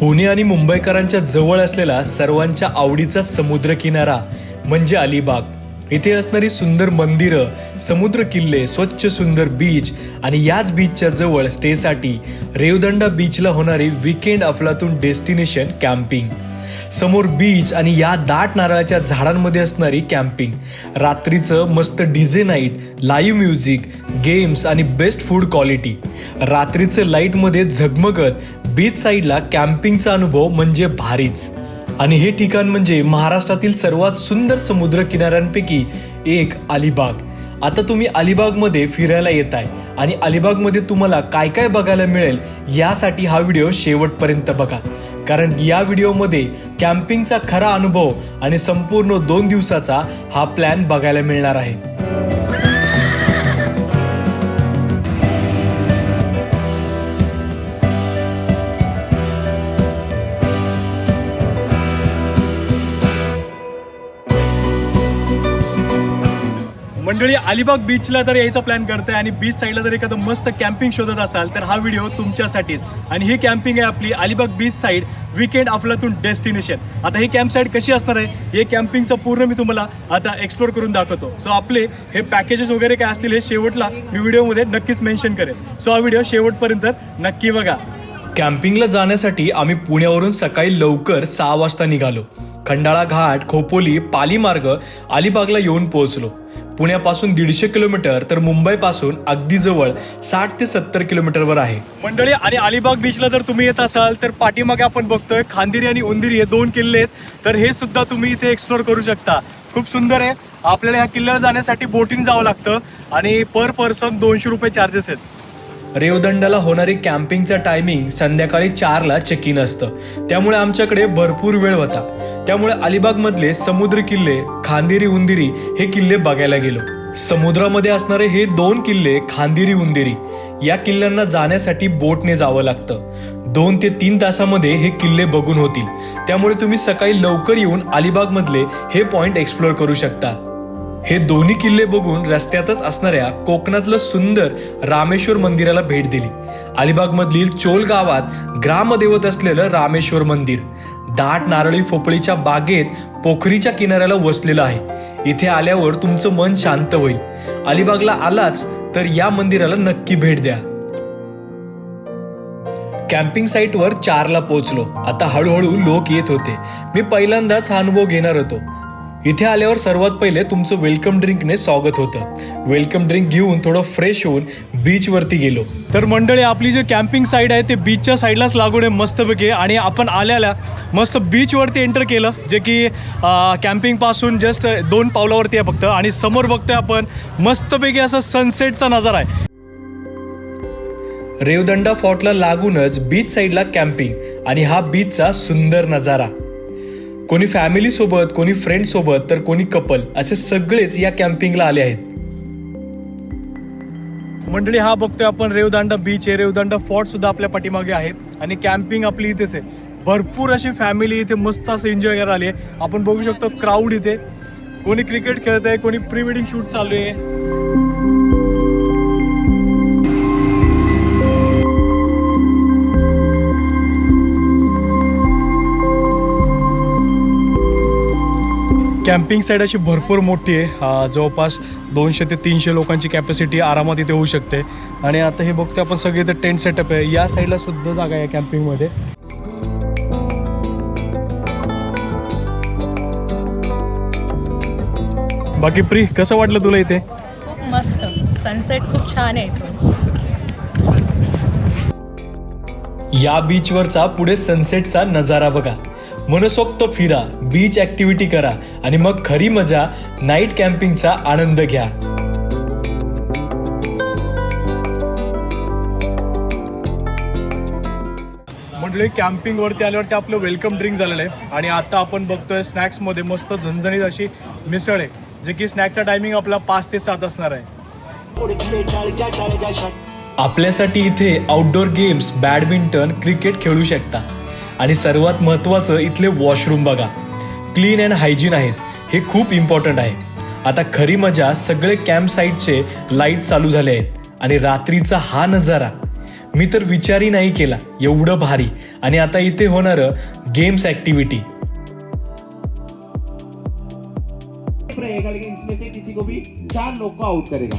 पुणे आणि मुंबईकरांच्या जवळ असलेला सर्वांच्या आवडीचा समुद्र किनारा म्हणजे अलिबाग. इथे असणारी सुंदर मंदिरं समुद्र किल्ले स्वच्छ सुंदर बीच आणि याच बीचच्या जवळ स्टेसाठी रेवदंडा बीचला होणारी विकेंड अफलातून डेस्टिनेशन कॅम्पिंग समोर बीच आणि या दाट नारळाच्या झाडांमध्ये असणारी कॅम्पिंग रात्रीचं मस्त DJ night live music games आणि बेस्ट फूड क्वालिटी रात्रीचं लाईटमध्ये झगमगत बीच साईडला कॅम्पिंगचा अनुभव म्हणजे भारीच. आणि हे ठिकाण म्हणजे महाराष्ट्रातील सर्वात सुंदर समुद्र किनाऱ्यांपैकी एक अलिबाग. आता तुम्ही अलिबागमध्ये फिरायला येत आहे आणि अलिबागमध्ये तुम्हाला काय काय बघायला मिळेल यासाठी हा व्हिडिओ शेवटपर्यंत बघा. कारण या व्हिडिओमध्ये कॅम्पिंगचा खरा अनुभव आणि संपूर्ण दोन दिवसाचा हा प्लॅन बघायला मिळणार आहे. मंडळी अलिबाग बीचला जर यायचा प्लॅन करताय आणि बीच साईडला जर एखादं मस्त कॅम्पिंग शोधत असाल तर हा व्हिडिओ तुमच्यासाठीच. आणि ही कॅम्पिंग आहे आपली अलिबाग बीच साईड विकेंड अफलातून डेस्टिनेशन आता ही कॅम्प साईड कशी असणार आहे? हे कॅम्पिंगचं पूर्ण मी तुम्हाला आता एक्सप्लोर करून दाखवतो. सो आपले हे पॅकेजेस वगैरे काय असतील हे शेवटला मी व्हिडिओमध्ये नक्कीच मेन्शन करेन. सो हा व्हिडिओ शेवटपर्यंत नक्की बघा. कॅम्पिंगला जाण्यासाठी आम्ही पुण्यावरून सकाळी लवकर सहा वाजता निघालो. खंडाळा घाट खोपोली पाली मार्ग अलिबागला येऊन पोहोचलो. पुण्यापासून दीडशे किलोमीटर तर मुंबईपासून अगदी जवळ साठ ते सत्तर किलोमीटरवर आहे. मंडळी आणि अलिबाग बीचला जर तुम्ही येत असाल तर पाठीमागे आपण बघतोय खांदिरी आणि उंदिरी हे दोन किल्ले आहेत. तर हे सुद्धा तुम्ही इथे एक्सप्लोर करू शकता. खूप सुंदर आहे. आपल्याला ह्या किल्ल्याला जाण्यासाठी बोटिंग जावं लागतं. आणि पर पर्सन दोनशे रुपये चार्जेस आहेत. रेवदंडाला होणारी कॅम्पिंगचं टायमिंग संध्याकाळी चारला चेक इन असतं. त्यामुळे आमच्याकडे भरपूर वेळ होता. त्यामुळे अलिबागमधले समुद्र किल्ले खांदिरी उंदिरी हे किल्ले बघायला गेलो. समुद्रामध्ये असणारे हे दोन किल्ले खांदिरी उंदिरी या किल्ल्यांना जाण्यासाठी बोटने जावं लागतं. दोन ते तीन तासामध्ये हे किल्ले बघून होतील. त्यामुळे तुम्ही सकाळी लवकर येऊन अलिबागमधले हे पॉइंट एक्सप्लोर करू शकता. हे दोन्ही किल्ले बघून रस्त्यातच असणाऱ्या कोकणातलं सुंदर रामेश्वर मंदिराला भेट दिली. अलिबागमधील चोल गावात ग्रामदेवत असलेलं रामेश्वर मंदिर. दाट नारळी फोपळीच्या बागेत पोखरीच्या किनाऱ्याला वसलेलं आहे. इथे आल्यावर तुमचं मन शांत होईल. अलिबागला आलाच तर या मंदिराला नक्की भेट द्या. कॅम्पिंग साईटवर चारला पोहोचलो. आता हळूहळू लोक येत होते. मी पहिल्यांदाच हा अनुभव घेणार होतो. इथे आल्यावर सर्वात पहिले तुमचं वेलकम ड्रिंकने स्वागत होतं. वेलकम ड्रिंक घेऊन थोडं फ्रेश होऊन बीच वरती गेलो. तर मंडळी आपली जी कॅम्पिंग साईड आहे ते बीचच्या साईडलाच लागून आहे मस्तपैकी. आणि आपण आल्याला मस्त बीचवरती एंटर केलं जे की कॅम्पिंगपासून जस्ट दोन पावलावरती आहे फक्त. आणि समोर बघतोय आपण मस्तपैकी असं सनसेटचा नजारा आहे. रेवदंडा फॉर्टला लागूनच बीच साईडला कॅम्पिंग आणि हा बीचचा सुंदर नजारा. कोणी फॅमिली सोबत कोणी फ्रेंड सोबत तर कोणी कपल असे सगळेच या कॅम्पिंगला आले आहेत. मंडळी हा बघतोय आपण रेवदांडा बीच आहे. रेवदांडा फॉर्ट सुद्धा आपल्या पाठीमागे आहे. आणि कॅम्पिंग आपली इथेच आहे. भरपूर अशी फॅमिली इथे मस्त असं एन्जॉय करायला आली आहे. आपण बघू शकतो क्राऊड इथे. कोणी क्रिकेट खेळत आहे कोणी प्री वेडिंग शूट चालू आहे. कॅम्पिंग साईड अशी भरपूर मोठी आहे. जवळपास दोनशे ते तीनशे लोकांची कॅपॅसिटी आरामात इथे होऊ शकते. आणि आता हे बघतो आपण सगळे इथे टेंट सेटअप आहे. या साईडला सुद्धा जागा आहे कॅम्पिंगमध्ये बाकी प्री कसं वाटलं तुला इथे? खूप मस्त. सनसेट खूप छान आहे या बीचवरचा पुढे सनसेटचा नजारा बघा. मनसोक्त फिरा बीच ऍक्टिव्हिटी करा आणि मग खरी मजा नाईट कॅम्पिंगचा आनंद घ्या. मंडळी कॅम्पिंग वरती आल्यावरती आपलं वेलकम ड्रिंक झालेलं आहे. आणि आता आपण बघतोय स्नॅक्समध्ये मस्त झणझणीत अशी मिसळ आहे जे की स्नॅकचा टायमिंग आपला पाच ते सात असणार आहे. आपल्यासाठी इथे आउटडोर गेम्स बॅडमिंटन क्रिकेट खेळू शकता. आणि सर्वात महत्त्वाचं इथले वॉशरूम बघा. क्लीन अँड हायजीन आहेत. हे खूप इम्पॉर्टंट आहे. आता खरी मजा सगळे कॅम्प साईटचे लाइट चालू झाले आहेत आणि रात्रीचा हा नजारा. मी तर विचारही नाही केला एवढं भारी. आणि आता इथे होणारं गेम्स ऍक्टिव्हिटी रहेगा लेकिन इसमें से किसी को भी चार लोग को आउट करेगा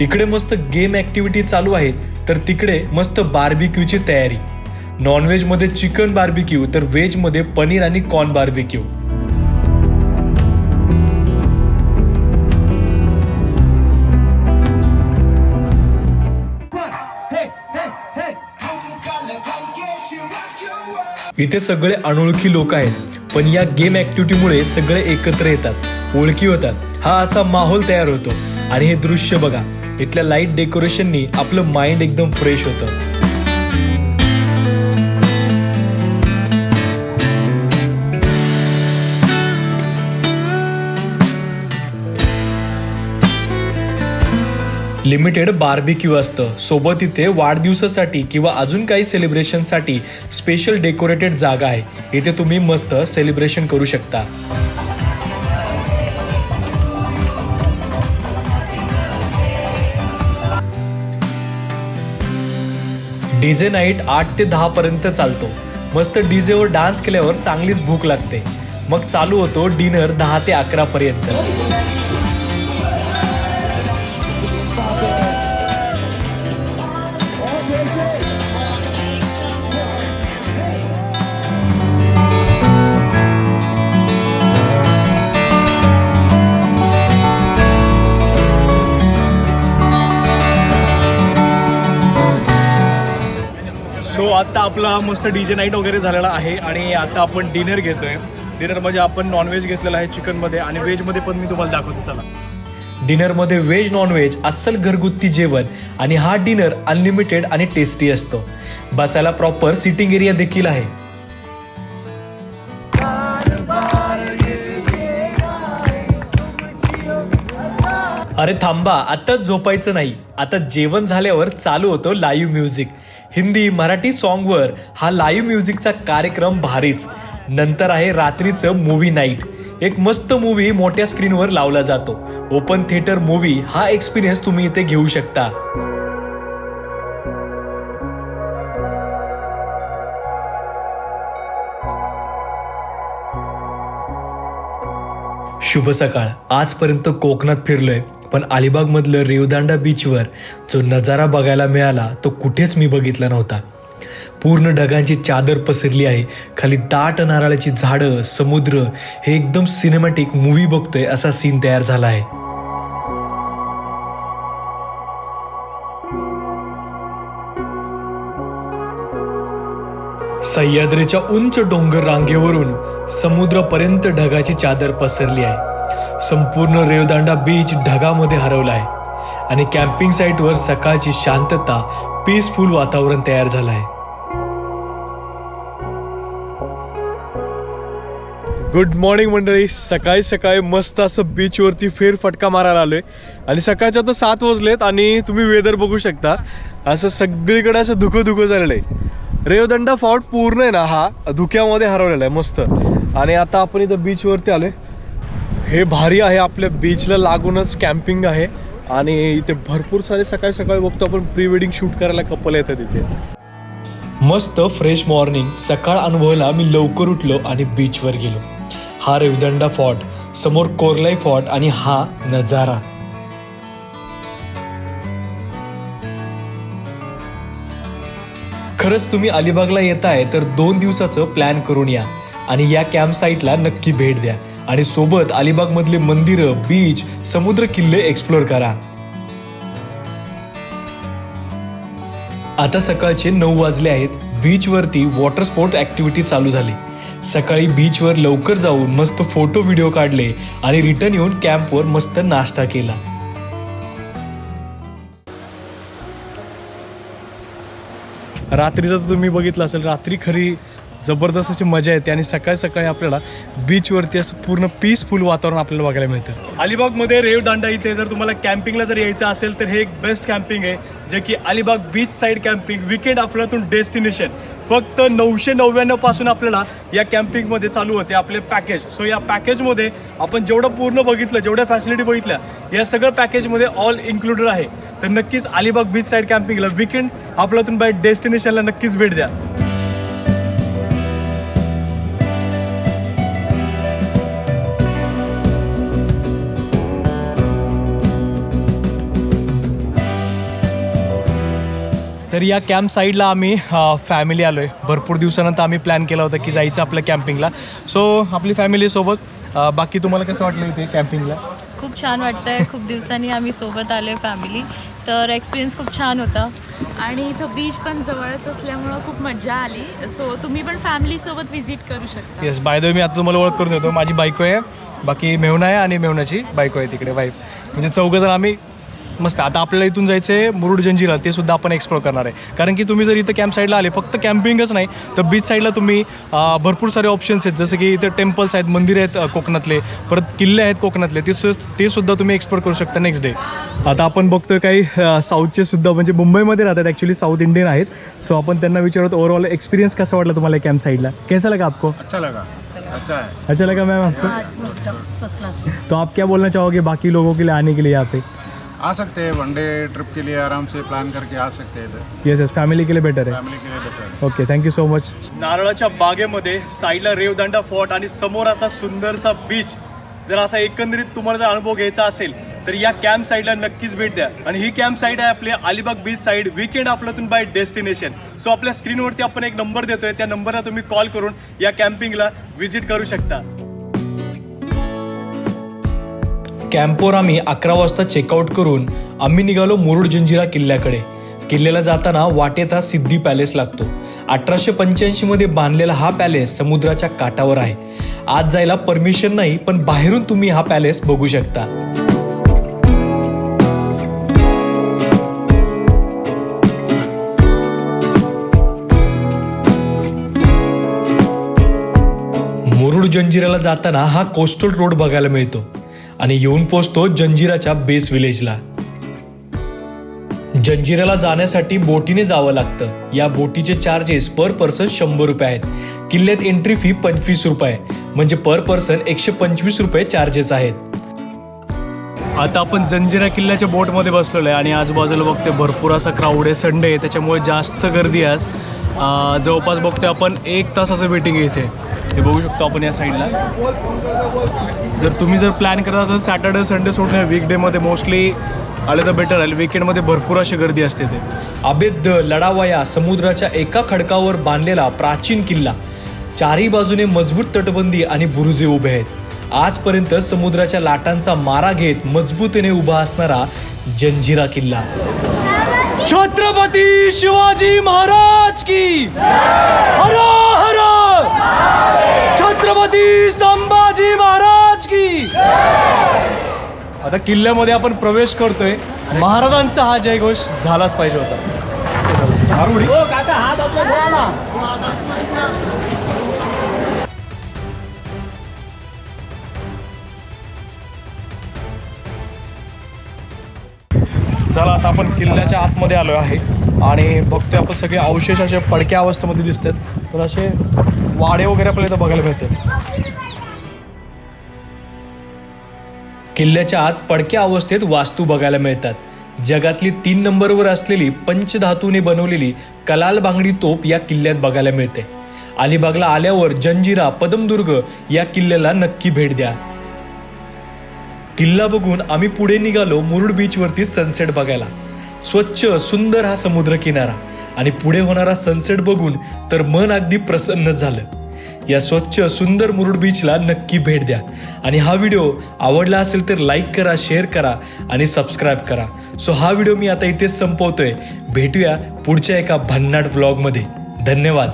इकडे मस्त गेम ऍक्टिव्हिटी चालू आहेत तर तिकडे मस्त बार्बिक्यूची तयारी. नॉनव्हेजमध्ये चिकन बार्बिक्यू तर व्हेजमध्ये पनीर आणि कॉर्न बार्बिक्यू इथे सगळे अनोळखी लोक आहेत. पण या गेम ऍक्टिव्हिटीमुळे सगळे एकत्र येतात ओळखी होतात. हा असा माहोल तयार होतो. आणि हे दृश्य बघा इथल्या लाइट डेकोरेशननी आपलं माइंड एकदम फ्रेश होतं. लिमिटेड बार्बिक्यू असतं. सोबत इथे वाढदिवसासाठी किंवा अजून काही सेलिब्रेशनसाठी स्पेशल डेकोरेटेड जागा आहे. इथे तुम्ही मस्त सेलिब्रेशन करू शकता. डीजे नाईट आठ ते दहा पर्यंत चालतो. मस्त डीजेवर डान्स केल्यावर चांगलीच भूक लागते. मग चालू होतो डिनर दहा ते अकरा पर्यंत. सो आता आपला मस्त डीजे नाईट वगैरे झालेला आहे आणि आता आपण डिनर घेतोय. डिनर म्हणजे आपण नॉनव्हेज घेतलेलं आहे चिकनमध्ये आणि व्हेजमध्ये पण मी तुम्हाला दाखवतो चला. डिनरमध्ये व्हेज नॉनव्हेज अस्सल घरगुती जेवण आणि हा डिनर अनलिमिटेड आणि टेस्टी असतो. बसायला प्रॉपर सिटिंग एरिया देखील आहे. अरे थांबा आता झोपायचं नाही. आता जेवण झाल्यावर चालू होतो लाईव्ह म्युझिक हिंदी मराठी सॉन्गवर हा लाईव्ह म्युझिकचा कार्यक्रम भारीच. नंतर आहे रात्रीचं मूवी नाईट एक मस्त मूवी मोठ्या स्क्रीनवर लावला जातो. ओपन थिएटर मूवी हा एक्सपिरियन्स तुम्ही इथे घेऊ शकता. शुभ सकाळ. आजपर्यंत कोकणात फिरलोय. पण अलिबागमधलं रेवदांडा बीचवर जो नजारा बघायला मिळाला तो कुठेच मी बघितला नव्हता. पूर्ण ढगांची चादर पसरली आहे खाली दाट नारळाची झाडं समुद्र हे एकदम सिनेमॅटिक मूवी बघतोय असा सीन तयार झाला आहे. सह्याद्रीच्या उंच डोंगर रांगेवरून समुद्रापर्यंत ढगाची चादर पसरली आहे. संपूर्ण रेवदांडा बीच ढगामध्ये हरवला आहे आणि कॅम्पिंग साईटवर सकाळची शांतता पीसफुल वातावरण तयार झालं आहे गुड मॉर्निंग मंडळी. सकाळी सकाळी मस्त असं बीचवरती फेरफटका मारायला आलोय. आणि सकाळच्या आता सात वाजलेत आणि तुम्ही वेदर बघू शकता. असं सगळीकडे असं धुकं धुकं झालेलं आहे. रेवदंडा फॉर्ट पूर्ण आहे ना हा. धुक्यामध्ये हरवलेला आहे मस्त. आणि आता आपण इथं बीचवरती आलोय. हे भारी आहे आपल्या बीचला लागूनच कॅम्पिंग आहे. आणि इथे भरपूर सारे सकाळी सकाळी बघतो आपण प्री वेडिंग शूट करायला कपल येतात इथे. मस्त फ्रेश मॉर्निंग सकाळ अनुभवायला मी लवकर उठलो आणि बीचवर गेलो. हा रेवदंडा फॉर्ट समोर कोरलाई फॉर्ट आणि हा नजारा. खरंच तुम्ही अलिबागला येताय तर दोन दिवसाचं प्लॅन करून या. आणि या कॅम्प साईटला नक्की भेट द्या. आणि सोबत अलिबाग मधले मंदिरं बीच समुद्र किल्ले एक्सप्लोर करा. आता सकाळचे नऊ वाजले आहेत. बीचवरती वॉटर स्पोर्ट ऍक्टिव्हिटी चालू झाली. सकाळी बीचवर लवकर जाऊन मस्त फोटो व्हिडिओ काढले आणि रिटर्न येऊन कॅम्पवर मस्त नाश्ता केला. रात्रीचं तुम्ही बघितलं असेल रात्री खरी जबरदस्त अशी मजा येते आणि सकाळी सकाळी आपल्याला बीचवरती असं पूर्ण पीसफुल वातावरण आपल्याला बघायला मिळतं. अलिबागमध्ये रेवदांडा इथे जर तुम्हाला कॅम्पिंगला जर यायचं असेल तर हे एक बेस्ट कॅम्पिंग आहे जे की Alibag beach side camping weekend आपल्यातून डेस्टिनेशन फक्त नऊशे नव्याण्णवपासून आपल्याला या कॅम्पिंगमध्ये चालू होते आपले पॅकेज सो या पॅकेजमध्ये आपण जेवढं पूर्ण बघितलं जेवढ्या फॅसिलिटी बघितल्या या सगळं पॅकेजमध्ये ऑल इन्क्लुडेड आहे. तर नक्कीच अलिबाग बीच साईड कॅम्पिंगला विकेंड आपल्यातून बाय डेस्टिनेशनला नक्कीच भेट द्या. तर या कॅम्प साईडला आम्ही फॅमिली आलो आहे भरपूर दिवसानंतर आम्ही प्लॅन केला होता की जायचं आपल्या कॅम्पिंगला सो आपली फॅमिलीसोबत बाकी तुम्हाला कसं वाटलं इथे कॅम्पिंगला खूप छान वाटतंय. खूप दिवसांनी आम्ही सोबत आलो फॅमिली तर एक्सपिरियन्स खूप छान होता. आणि इथं बीच पण जवळच असल्यामुळं खूप मजा आली. सो तुम्ही पण फॅमिलीसोबत व्हिजिट करू शकता. येस बाय द मी आता तुम्हाला ओळख करून देतो. माझी बायको आहे. बाकी मेहुणा आहे आणि मेहुणाची बायको आहे तिकडे वाईफ म्हणजे चौघं जण आम्ही मस्त. आता आपल्याला इथून जायचं आहे मुरुड जंजिरा ते सुद्धा आपण एक्सप्लोर करणार आहे. कारण की तुम्ही जर इथं कॅम्प साईडला आले फक्त कॅम्पिंगच नाही तर बीच साईडला तुम्ही भरपूर सारे ऑप्शन्स आहेत. जसं की इथे टेम्पल्स आहेत मंदिर आहेत कोकणातले. परत किल्ले आहेत कोकणातले. ते सु ते सुद्धा तुम्ही एक्सप्लोर करू शकता नेक्स्ट डे आता आपण बघतोय काही साऊथचे सुद्धा म्हणजे मुंबईमध्ये राहतात ॲक्च्युली साऊथ इंडियन आहेत. सो आपण त्यांना विचारत ओव्हरऑल एक्सपिरियन्स कसा वाटला तुम्हाला कॅम्प साईडला कैसा लगा आपको? अच्छा लगा. अच्छा है अच्छा लगा मैम आपको? फर्स्ट क्लास तो आप क्या बोलना चाहोगे बाकी लोगों के लिए आने के लिए यहाँ पे? आ सकते हैं वनडे ट्रिप के लिए आराम से प्लान करके आ सकते हैं इधर। येस येस फॅमिली के लिए बेटर आहे फैमिली के लिए बेटर है। ओके थँक्यू सो मच नारळाच्या बागेमध्ये साईडला रेवदंडा फोर्ट आणि समोर असा सुंदरसा बीच जर असा एकंदरीत तुम्हाला जर अनुभव घ्यायचा असेल तर या कॅम्प साईडला नक्कीच भेट द्या. आणि ही कॅम्प साईड आहे आपल्या अलिबाग बीच साईड विकेंड आपल्यातून बाय डेस्टिनेशन सो आपल्या स्क्रीनवरती आपण एक नंबर देतोय. त्या नंबरला तुम्ही कॉल करून या कॅम्पिंगला व्हिजिट करू शकता. कॅम्पवर आम्ही अकरा वाजता चेकआउट करून आम्ही निघालो मुरुड जंजिरा किल्ल्याकडे. किल्ल्याला जाताना वाटेत हा सिद्धी पॅलेस लागतो. अठराशे पंच्याऐंशी मध्ये बांधलेला हा पॅलेस समुद्राच्या काठावर आहे. आज जायला परमिशन नाही पण बाहेरून तुम्ही हा पॅलेस बघू शकता. मुरुड जंजिराला जाताना हा कोस्टल रोड बघायला मिळतो. आणि येऊन पोचतो जंजिराच्या बेस विलेजला. जंजिराला जाण्यासाठी बोटीने जावं लागतं. या बोटीचे चार्जेस पर पर्सन शंभर रुपये आहेत. किल्ल्यात एंट्री फी पंचवीस रुपये. म्हणजे पर पर्सन एकशे पंचवीस रुपये चार्जेस आहेत. आता आपण जंजिरा किल्ल्याच्या बोटमध्ये बसलेलो आहे आणि आजूबाजूला बघते भरपूर असा क्राऊड आहे संडे आहे त्याच्यामुळे जास्त गर्दी आज. जवळपास बघतोय आपण एक तासाचं वेटिंग इथे. हे बघू शकतो आपण या साईडला. जर तुम्ही जर प्लॅन करत असाल सॅटर्डे संडे सोडून वीकडेमध्ये मोस्टली आले तर बेटर राहील. विकेंडमध्ये भरपूर अशी गर्दी असते ते. अभेद्य लढावया समुद्राच्या एका खडकावर बांधलेला प्राचीन किल्ला. चारही बाजूने मजबूत तटबंदी आणि बुरुजे उभे आहेत. आजपर्यंत समुद्राच्या लाटांचा मारा घेत मजबूतीने उभा असणारा जंजिरा किल्ला. छत्रपती शिवाजी महाराज की! हर हर! छत्रपती संभाजी महाराज की आता किल्ल्यामध्ये आपण प्रवेश करतोय. महाराजांचा हा जयघोष झालाच पाहिजे होता. चला आता आपण किल्ल्याच्या आतमध्ये आलो आहे. आणि बघतोय आपण सगळे अवशेष असे पडक्या अवस्थेमध्ये दिसतात. तर असे वाडे वगैरे आपल्याला इथं बघायला मिळते किल्ल्याच्या आत पडक्या अवस्थेत वास्तू बघायला मिळतात. जगातली तीन नंबरवर असलेली पंचधातूने बनवलेली कलाल बांगडी तोप या किल्ल्यात बघायला मिळते. अलिबागला आल्यावर जंजिरा पदमदुर्ग या किल्ल्याला नक्की भेट द्या. किल्ला बघून आम्ही पुढे निघालो मुरुड बीचवरती सनसेट बघायला. स्वच्छ सुंदर हा समुद्र किनारा आणि पुढे होणारा सनसेट बघून तर मन अगदी प्रसन्न झालं. या स्वच्छ सुंदर मुरुड बीचला नक्की भेट द्या. आणि हा व्हिडिओ आवडला असेल तर लाईक करा शेअर करा आणि सबस्क्राईब करा. सो हा व्हिडिओ मी आता इथेच संपवतोय. भेटूया पुढच्या एका भन्नाट व्लॉगमध्ये धन्यवाद.